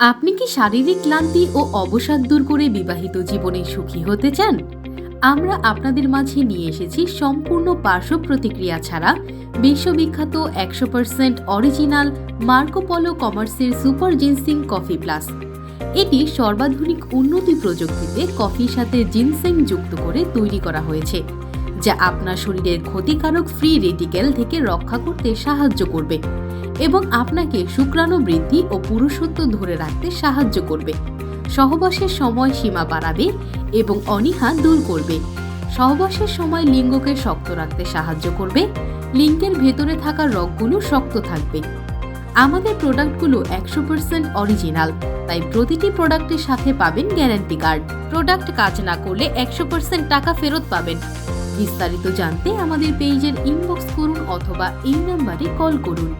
আপনি কি শারীরিক ক্লান্তি ও অবসাদ দূর করে বিবাহিত জীবনে সুখী হতে চান? আমরা আপনাদের মাঝে নিয়ে এসেছি সম্পূর্ণ পার্শ্ব প্রতিক্রিয়া ছাড়া বিশ্ববিখ্যাত একশো পার্সেন্ট অরিজিনাল মার্কোপলো কমার্সের সুপার জিনসিং কফি প্লাস। এটি সর্বাধুনিক উন্নতি প্রযুক্তিতে কফির সাথে জিনসেং যুক্ত করে তৈরি করা হয়েছে। যা আপনার শরীরের ক্ষতিকারক ফ্রি রেডিকেল থেকে রক্ষা করতে সাহায্য করবে এবং আপনাকে শুক্রাণু বৃদ্ধি ও পুরুষত্ব ধরে রাখতে সাহায্য করবে। সহবাসের সময় সীমা বাড়াবে এবং অনীহা দূর করবে। সহবাসের সময় লিঙ্গকে শক্ত রাখতে সাহায্য করবে। লিঙ্গের ভেতরে থাকা রগগুলো শক্ত থাকবে। আমাদের প্রোডাক্টগুলো একশো পার্সেন্ট অরিজিনাল তাই প্রতিটি প্রোডাক্টের সাথে পাবেন গ্যারান্টি কার্ড প্রোডাক্ট কাজ না করলে একশো পার্সেন্ট টাকা ফেরত পাবেন। বিস্তারিত জানতে আমাদের পেজের ইনবক্স করুন অথবা এই নাম্বারে কল করুন।